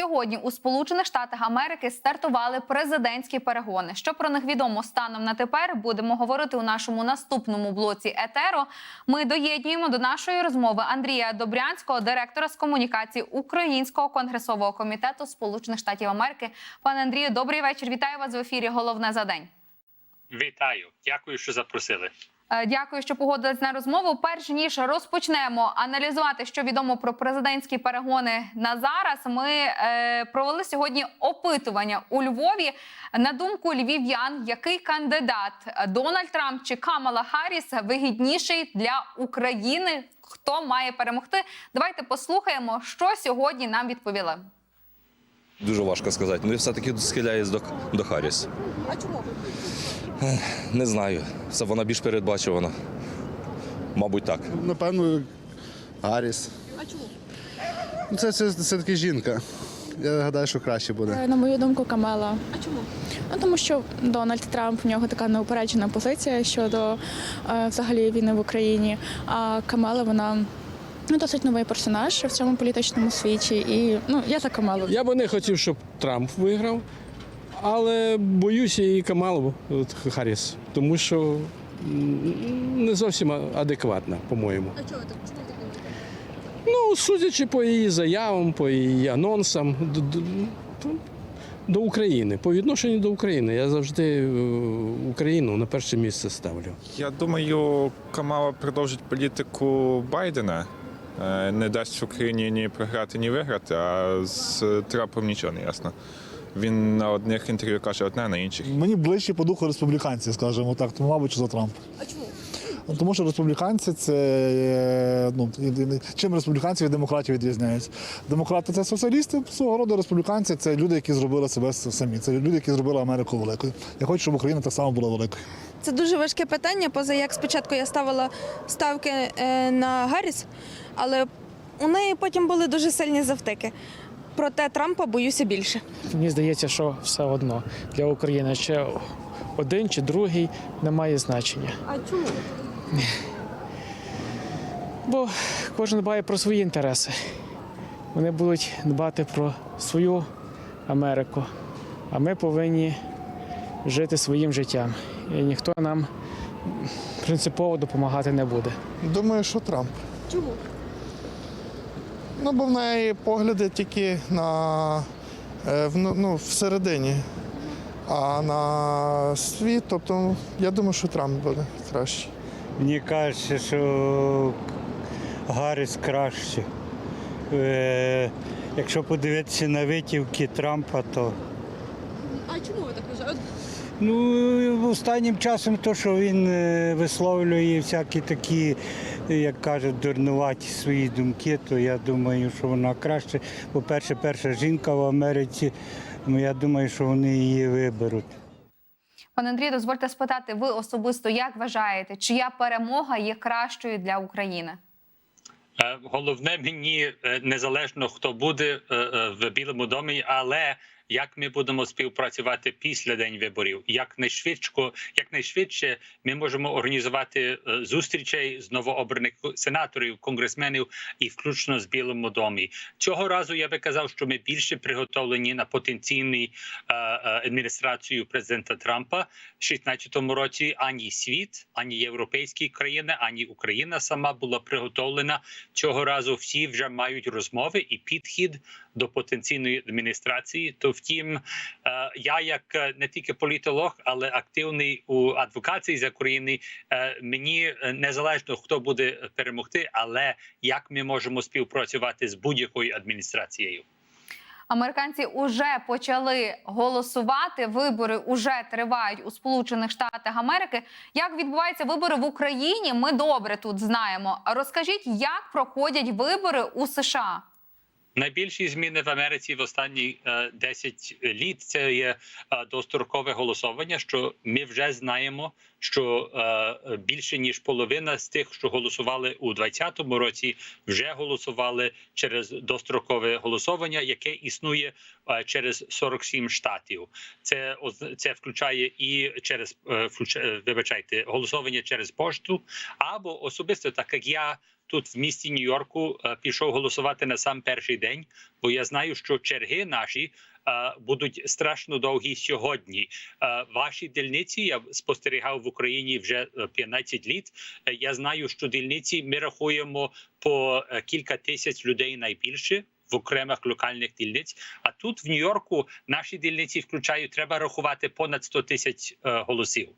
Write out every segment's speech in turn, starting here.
Сьогодні у Сполучених Штатах Америки стартували президентські перегони. Що про них відомо станом на тепер? Будемо говорити у нашому наступному блоці Етеро. Ми доєднуємо до нашої розмови Андрія Добрянського, директора з комунікації Українського конгресового комітету Сполучених Штатів Америки. Пане Андрію, добрий вечір. Вітаю вас в ефірі. Головне за день. Вітаю, дякую, що запросили. Е, Дякую, що погодились на розмову. Перш ніж розпочнемо аналізувати, що відомо про президентські перегони на зараз. Ми е, провели сьогодні опитування у Львові. На думку львів'ян, який кандидат Дональд Трамп чи Камала Харріс вигідніший для України? Хто має перемогти? Давайте послухаємо, що сьогодні нам відповіли. Дуже важко сказати. Ну, я все-таки схиляюсь до, до Харріс. А чому? Не знаю. Це вона більш передбачувана. Мабуть, так. Напевно, Аріс. А чому? Це, це, це таки жінка. Я гадаю, що краще буде. Е, На мою думку, Камела. А чому? Ну тому що Дональд Трамп в нього така неупереджена позиція щодо е, взагалі війни в Україні. А Камела вона ну, досить новий персонаж в цьому політичному світі. І ну я за Камелу. Я би не хотів, щоб Трамп виграв, але боюся і Камалу от, Харріс, тому що не зовсім адекватна, по-моєму. А чого так? Ну, судячи по її заявам, по її анонсам до, до, до України, по відношенню до України, я завжди е, Україну на перше місце ставлю. Я думаю, Камала продовжить політику Байдена. Е, Не дасть Україні ні програти, ні виграти, а з Трампом нічого не ясно. Він на одних інтерв'ю каже одне, на інших Мені ближче по духу республіканці, скажімо так, тому, мабуть, що за Трампа. А чому? Тому що республіканці це ну чим республіканці від демократів відрізняються. Демократи це соціалісти, свого роду республіканці це люди, які зробили себе самі. Це люди, які зробили Америку великою. Я хочу, щоб Україна так само була великою. Це дуже важке питання. Поза як спочатку я ставила ставки е, на Гарріс, але у неї потім були дуже сильні завтики. Проте Трампа боюся більше. Мені здається, що все одно для України ще один чи другий не має значення. А чому? Бо кожен дбає про свої інтереси. Вони будуть дбати про свою Америку, а ми повинні жити своїм життям. І ніхто нам принципово допомагати не буде. Думаю, що Трамп. Чому? Ну, бо в неї погляди тільки на е, в- ну, всередині. А на світ, тобто, я думаю, що Трамп буде краще. Мені кажеться, що Гарріс краще. Е, якщо подивитися на витівки Трампа, то А чому ви так вважаєте? ну, останнім часом то, що він е, висловлює всякі такі, як кажуть, дурнуваті свої думки, то я думаю, що вона краще. По-перше, перша жінка в Америці, ну, я думаю, що вони її виберуть. Пане Андрію, дозвольте спитати, ви особисто як вважаєте, чия перемога є кращою для України? Е, Головне мені е, незалежно хто буде е, в Білому домі, але як ми будемо співпрацювати після день виборів, як найшвидше, як найшвидше ми можемо організувати е, зустрічей з новообраних сенаторів, конгресменів і включно з Білому домі. Цього разу я би казав, що ми більше приготовлені на потенційний е, е, адміністрацію президента Трампа в 16-му році. Ані світ, ані європейські країни, ані Україна сама була приготовлена. Цього разу всі вже мають розмови і підхід до потенційної адміністрації. То втім, е, я як е, не тільки політолог, але активний у адвокації за країни, е, мені незалежно хто буде перемогти, але як ми можемо співпрацювати з будь-якою адміністрацією. Американці вже почали голосувати. Вибори вже тривають у Сполучених Штатах Америки. Як відбуваються вибори в Україні? Ми добре тут знаємо. Розкажіть, як проходять вибори у США? Найбільші зміни в Америці в останні е, 10 літ це є е, дострокове голосування. Що ми вже знаємо, що е, більше ніж половина з тих, що голосували у 2020 році, вже голосували через дострокове голосування, яке існує е, через 47 штатів. Це це включає і через е, е, вибачайте голосування через пошту, або особисто, так як я тут в місті Нью-Йорку е, пішов голосувати на сам перший день, бо я знаю, що черги наші е, будуть страшно довгі сьогодні. Е, Ваші дільниці я спостерігав в Україні вже е, 15 літ. Я знаю, що дільниці ми рахуємо по кілька тисяч людей найбільше. В окремих локальних дільниць, а тут в Нью-Йорку наші дільниці включають, треба рахувати понад 100 тисяч голосів.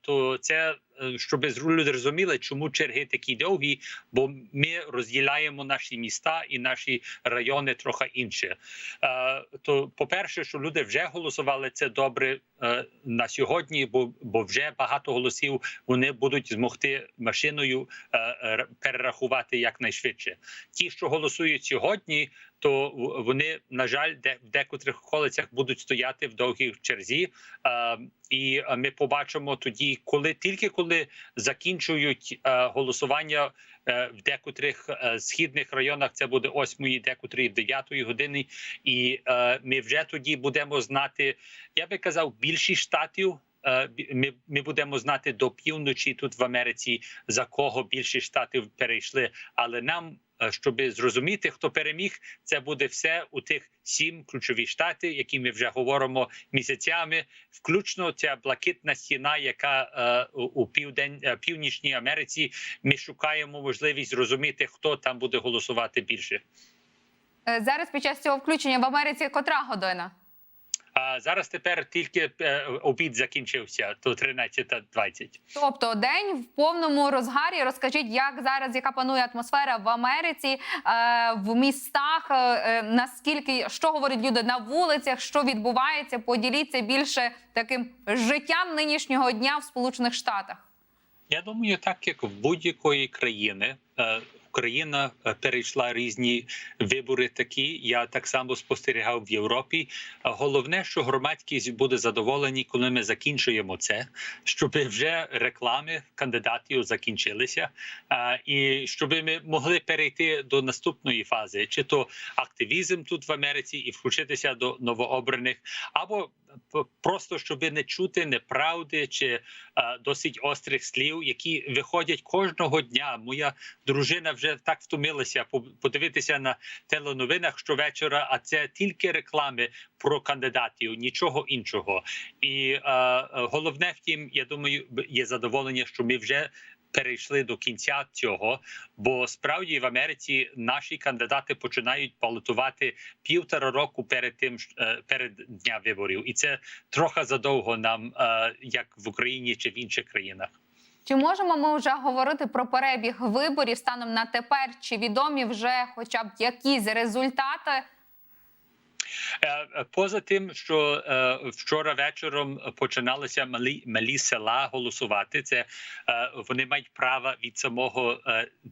То це щоб люди розуміли, чому черги такі довгі, бо ми розділяємо наші міста і наші райони трохи інше. Е, то, по-перше, що люди вже голосували, це добре е, на сьогодні, бо, бо вже багато голосів вони будуть змогти машиною е, е, перерахувати якнайшвидше. Ті, що голосують сьогодні, то вони, на жаль, де в декотрих околицях будуть стояти в довгій черзі. Е, і е, ми побачимо тоді, коли тільки коли закінчують е, голосування е, в декотрих е, східних районах, це буде 8, декотрі в 9 години, і е, ми вже тоді будемо знати. Я би казав, більшість штатів. е, Ми, ми будемо знати до півночі тут в Америці за кого більшість штатів перейшли. Але нам, щоб зрозуміти, хто переміг, це буде все у тих сім ключові штати, які ми вже говоримо місяцями, включно ця блакитна стіна, яка е, у- південь е, північній Америці. Ми шукаємо можливість зрозуміти, хто там буде голосувати більше. Е, Зараз під час цього включення в Америці котра година? А зараз тепер тільки е, обід закінчився, то 13.20. Тобто день в повному розгарі. Розкажіть, як зараз яка панує атмосфера в Америці, е, в містах, е, наскільки що говорять люди на вулицях, що відбувається? Поділіться більше таким життям нинішнього дня в Сполучених Штатах. Я думаю, так як в будь-якої країни. Е, Україна е, перейшла різні вибори. Такі я так само спостерігав в Європі. Головне, що громадськість буде задоволені, коли ми закінчуємо це, щоб вже реклами кандидатів закінчилися, і щоб ми могли перейти до наступної фази, чи то активізм тут в Америці і включитися до новообраних, або просто щоб не чути неправди чи е, досить острих слів, які виходять кожного дня. Моя дружина вже так втомилася по- подивитися на теленовинах щовечора, а це тільки реклами про кандидатів, нічого іншого. І е, е, головне втім, я думаю, є задоволення, що ми вже. Перейшли до кінця цього, бо справді в Америці наші кандидати починають балотувати півтора року перед тим е, перед дня виборів, і це трохи задовго нам, е, як в Україні чи в інших країнах. Чи можемо ми вже говорити про перебіг виборів станом на тепер? Чи відомі вже хоча б якісь результати? Е, е, Поза тим, що е, вчора вечором починалися малі малі села голосувати. Це вони мають право від самого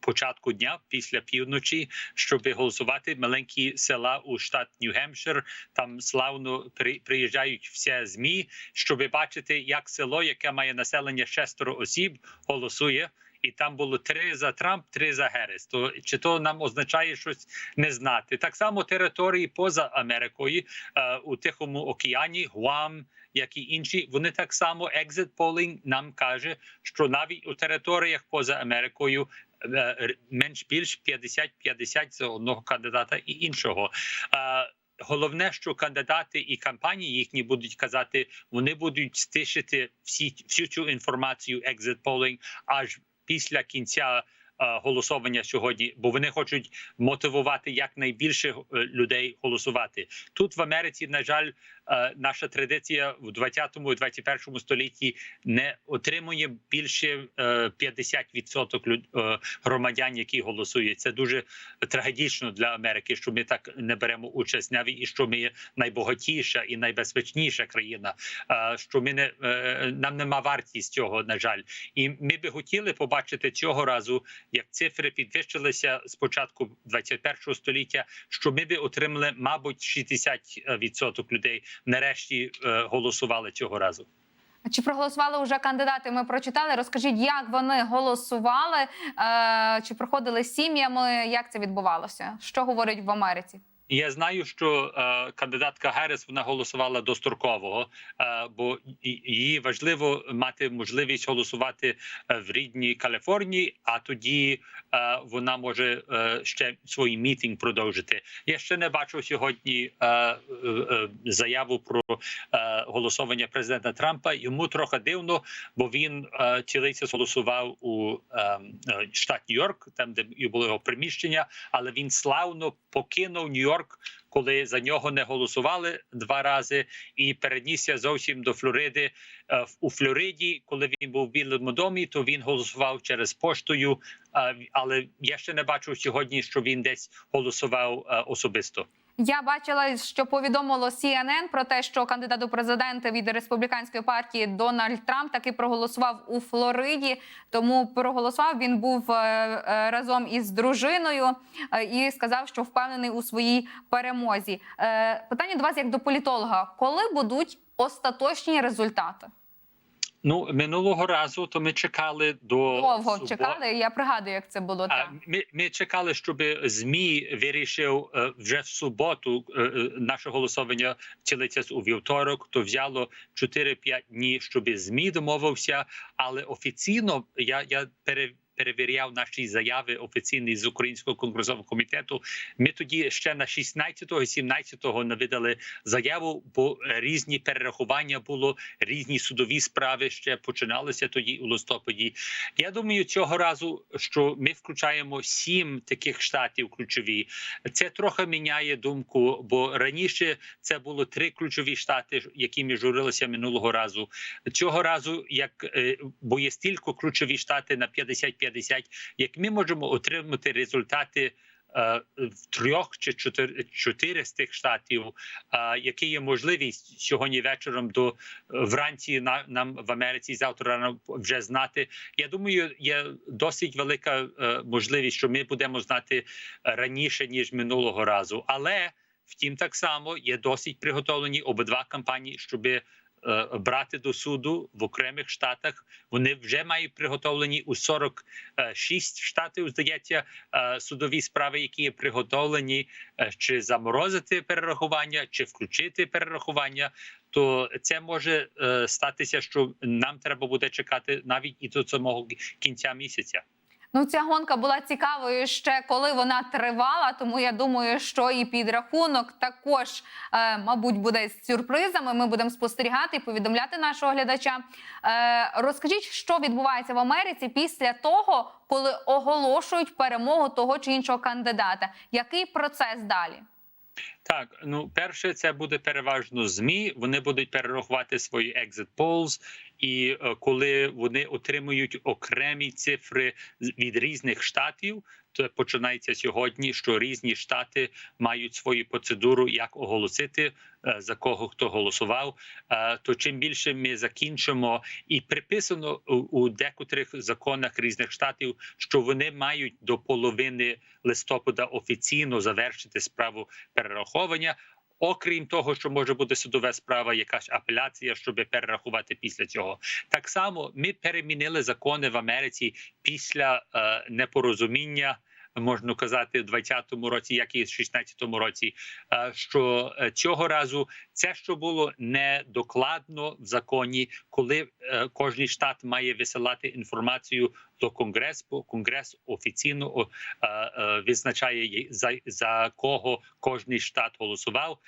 початку дня після півночі, щоб голосувати. Маленькі села у штат Нью-Гемпшир. Там славно при, приїжджають всі змі, щоб бачити, як село, яке має населення шестеро осіб, голосує. І там було три за Трамп, три за Герес. То чи то нам означає щось не знати? Так само території поза Америкою е, у Тихому океані, Гуам, як і інші, вони так само exit polling нам каже, що навіть у територіях поза Америкою. е, Менш більш 50-50 за одного кандидата і іншого. Е, Головне, що кандидати і кампанії їхні будуть казати, вони будуть стишити всі всю цю інформацію exit polling аж після кінця е, голосування сьогодні, бо вони хочуть мотивувати якнайбільше е, людей голосувати. Тут в Америці, на жаль, наша традиція в 20-му і 21 столітті не отримує більше е, 50% люд- е, громадян, які голосують. Це дуже трагедично для Америки, що ми так не беремо участь навіть і що ми є найбагатіша і найбезпечніша країна. е, Що ми не е, нам нема вартість цього, на жаль, і ми би хотіли побачити цього разу, як цифри підвищилися з початку 21 століття, що ми би отримали, мабуть, 60% людей нарешті е, голосували цього разу. Чи проголосували вже кандидати? Ми прочитали. Розкажіть, як вони голосували, е, чи проходили сім'ями, як це відбувалося? Що говорять в Америці? Я знаю, що е, кандидатка Герес вона голосувала дострокового, е, бо їй важливо мати можливість голосувати е, в рідній Каліфорнії, а тоді е, вона може е, ще свій мітинг продовжити. Я ще не бачив сьогодні е, е, е, заяву про е, голосування президента Трампа. Йому трохи дивно, бо він е, цілий голосував у е, е, штат Нью-Йорк, там де було його приміщення, але він славно покинув Нью-Йорк, коли за нього не голосували два рази, і перенісся зовсім до Флориди. Е, У Флориді, коли він був в Білому домі, то він голосував через поштою. е, Але я ще не бачив сьогодні, що він десь голосував е, особисто. Я бачила, що повідомило CNN про те, що кандидат у президенти від республіканської партії Дональд Трамп таки проголосував у Флориді. Тому проголосував він був е, е, разом із дружиною е, і сказав, що впевнений у своїй перемозі. Питання до вас як до політолога: коли будуть остаточні результати? Ну минулого разу то ми чекали до Довго субот... чекали. Я пригадую, як це було А, ми, ми чекали, щоб змі вирішив е, вже в суботу е, е, наше голосування цілиться у вівторок. То взяло 4-5 днів, щоб змі домовився. Але офіційно я, я пере, перевіряв наші заяви офіційні з українського конгресового комітету. Ми тоді ще на 16-го і 17-го навидали заяву, бо різні перерахування було, різні судові справи ще починалися тоді у листопаді. Я думаю, цього разу, що ми включаємо сім таких штатів ключові. Це трохи міняє думку, бо раніше це було три ключові штати, які ми журилися минулого разу. Цього разу, як е, бо є стільки ключові штати на 50-50, як ми можемо отримати результати. е, В трьох чи чотири, з тих штатів, е, які є можливість сьогодні вечором до е, вранці на нам в Америці завтра рано вже знати. Я думаю, є досить велика можливість, що ми будемо знати раніше ніж минулого разу. Але втім, так само є досить приготовлені обидва кампанії, щоб брати до суду в окремих штатах. Вони вже мають приготовлені у 46 штатів. Здається, е, судові справи, які є приготовлені, е, чи заморозити перерахування, чи включити перерахування. То це може е, статися, що нам треба буде чекати навіть і до самого кінця місяця. Ну, ця гонка була цікавою ще коли вона тривала. Тому я думаю, що і підрахунок також, е, мабуть, буде з сюрпризами. Ми будемо спостерігати і повідомляти нашого глядача. Е, розкажіть, що відбувається в Америці після того, коли оголошують перемогу того чи іншого кандидата. Який процес далі? Так, ну перше, це буде переважно змі. Вони будуть перерахувати свої екзит полз, і е, коли вони отримують окремі цифри від різних штатів, починається сьогодні, що різні штати мають свою процедуру, як оголосити е, за кого хто голосував. Е, То чим більше ми закінчимо, і приписано у, декотрих законах різних штатів, що вони мають до половини листопада офіційно завершити справу перераховування. Окрім того, що може бути судова справа, якась апеляція, щоб перерахувати після цього. Так само ми перемінили закони в Америці після е, непорозуміння. Можна казати, в 20-му році, як і в 16-му році, е, що е, цього разу це, що було недокладно в законі, коли е, кожний штат має висилати інформацію до конгресу, бо конгрес офіційно визначає за, за кого кожний штат голосував.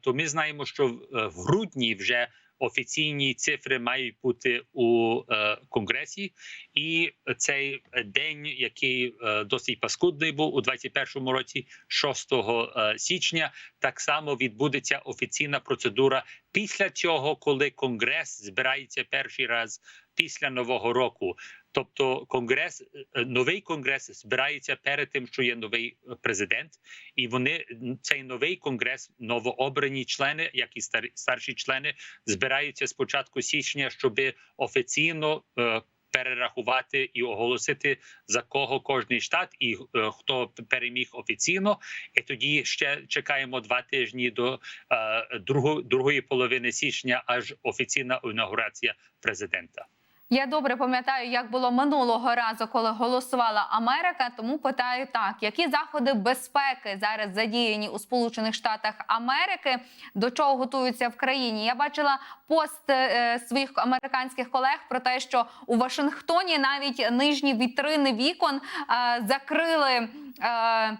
То ми знаємо, що в грудні вже офіційні цифри мають бути у е, конгресі, і цей день, який е, досить паскудний був у 21-му році, 6 е, січня, так само відбудеться офіційна процедура після цього, коли конгрес збирається перший раз після нового року. Тобто, конгрес, е, новий конгрес збирається перед тим, що є новий е, президент, і вони цей новий конгрес, новообрані члени, як і старші члени, збираються з початку січня, щоб офіційно е, перерахувати і оголосити за кого кожний штат і е, хто переміг офіційно. І тоді ще чекаємо два тижні до е, другої, другої половини січня, аж офіційна інаугурація президента. Я добре пам'ятаю, як було минулого разу, коли голосувала Америка. Тому питаю так: які заходи безпеки зараз задіяні у Сполучених Штатах Америки? До чого готуються в країні? Я бачила пост е, своїх американських колег про те, що у Вашингтоні навіть нижні вітрини вікон е, закрили. Е,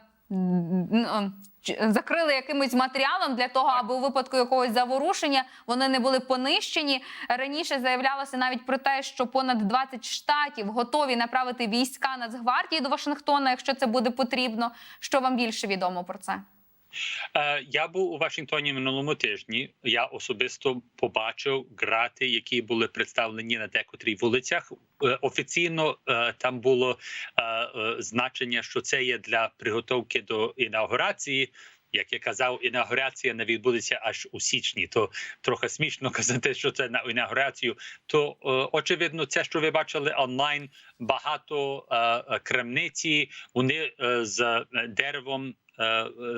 Закрили якимось матеріалом для того, аби у випадку якогось заворушення вони не були понищені. Раніше заявлялося навіть про те, що понад 20 штатів готові направити війська Нацгвардії до Вашингтона, якщо це буде потрібно. Що вам більше відомо про це? Е, Я був у Вашингтоні минулому тижні. Я особисто побачив грати, які були представлені на декотрій вулицях. Е, Офіційно е, там було значення, що це є для приготовки до інаугурації. Як я казав, інаугурація не відбудеться аж у січні. То трохи смішно казати, що це на інаугурацію. То очевидно, це, що ви бачили онлайн, багато крамниці. Вони з деревом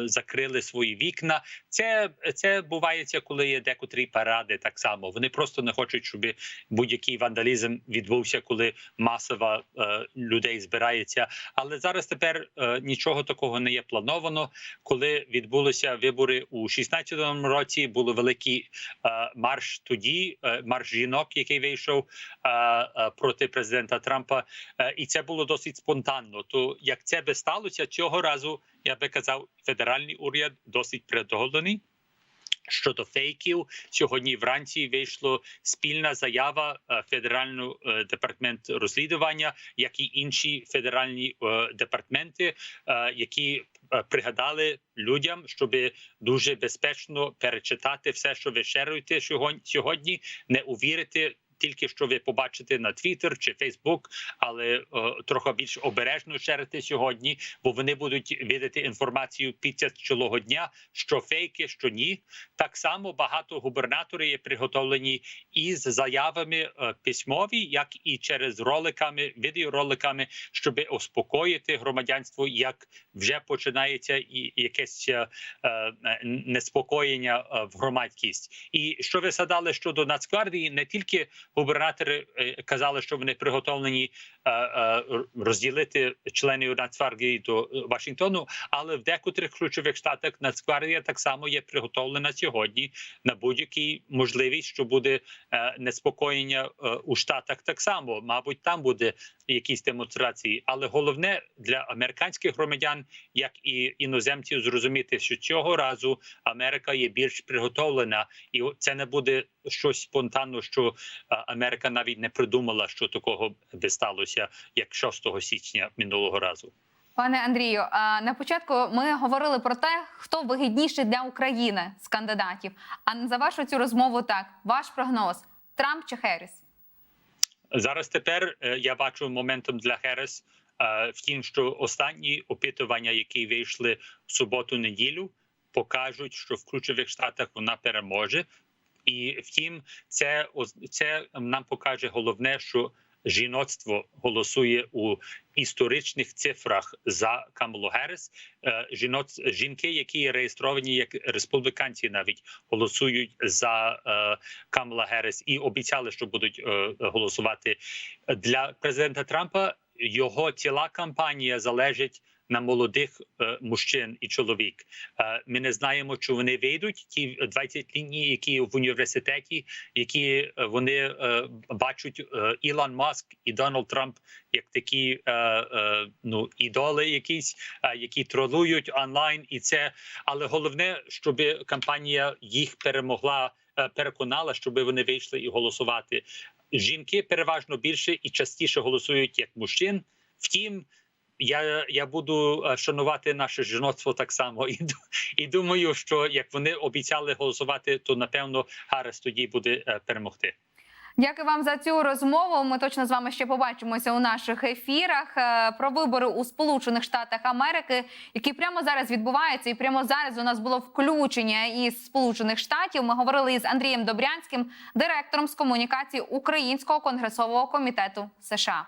закрили свої вікна. Це, це бувається, коли є декотрі паради. Так само вони просто не хочуть, щоб будь-який вандалізм відбувся, коли масово е, людей збирається. Але зараз тепер е, нічого такого не є плановано. Коли відбулися вибори у 16-му році, було великий е, марш тоді, е, марш жінок, який вийшов е, е, проти президента Трампа. Е, і це було досить спонтанно. То як це би сталося цього разу, я би казав, федеральний уряд досить приготовлений. Щодо фейків, сьогодні вранці вийшла спільна заява е, федерального е, департаменту розслідування, як і інші федеральні е, департаменти, які пригадали людям, щоб дуже безпечно перечитати все, що ви шеруєте сьогодні, не увірити. Тільки що ви побачите на Twitter чи Facebook, але е, трохи більш обережно шерити сьогодні, бо вони будуть видати інформацію під час цілого дня, що фейки, що ні. Так само багато губернаторів є приготовлені із заявами е, письмові, як і через роликами, відеороликами, щоб успокоїти громадянство, як вже починається і якесь е, е, неспокоєння е, в громадськість. І що ви згадали щодо Нацгвардії, не тільки губернатори е, казали, що вони приготовлені е, е, розділити членів Нацгвардії до Вашингтону, але в декотрих ключових штатах Нацгвардія так само є приготовлена сьогодні на будь-якій можливість, що буде неспокоєння у штатах. Так само, мабуть, там буде якісь демонстрації. Але головне для американських громадян, як і іноземців, зрозуміти, що цього разу Америка є більш приготовлена, і це не буде щось спонтанно, що е, Америка навіть не придумала, що такого би сталося, як 6 січня минулого разу. Пане Андрію, а, на початку ми говорили про те, хто вигідніший для України з кандидатів. А за вашу цю розмову так, ваш прогноз: Трамп чи Херріс? Зараз тепер е, я бачу моментом для Херес. е, Втім, що останні опитування, які вийшли в суботу-неділю, покажуть, що в ключових штатах вона переможе. І втім, це це нам покаже головне, що жіноцтво голосує у історичних цифрах за Камалу Герес. Е, Жіноц жінки, які реєстровані як республіканці, навіть голосують за е, Камала Герес і обіцяли, що будуть е, голосувати для президента Трампа. Його ціла кампанія залежить на молодих е, мужчин і чоловік. Е, ми не знаємо, чи вони вийдуть ті 20 ліній, які в університеті, які е, вони бачать Ілон Маск і Дональд Трамп як такі ну ідоли, якісь, які тролують онлайн, і це але головне, щоб кампанія їх перемогла, переконала, щоб вони вийшли і голосувати. Жінки переважно більше і частіше голосують як мужчин. Втім, я, я буду е, шанувати наше жіноцтво так само і, і думаю, що як вони обіцяли голосувати, то напевно Гарес тоді буде е, перемогти. Дякую вам за цю розмову. Ми точно з вами ще побачимося у наших ефірах е, про вибори у Сполучених Штатах Америки, які прямо зараз відбуваються, і прямо зараз у нас було включення із Сполучених Штатів. Ми говорили із Андрієм Добрянським, директором з комунікації Українського конгресового комітету США.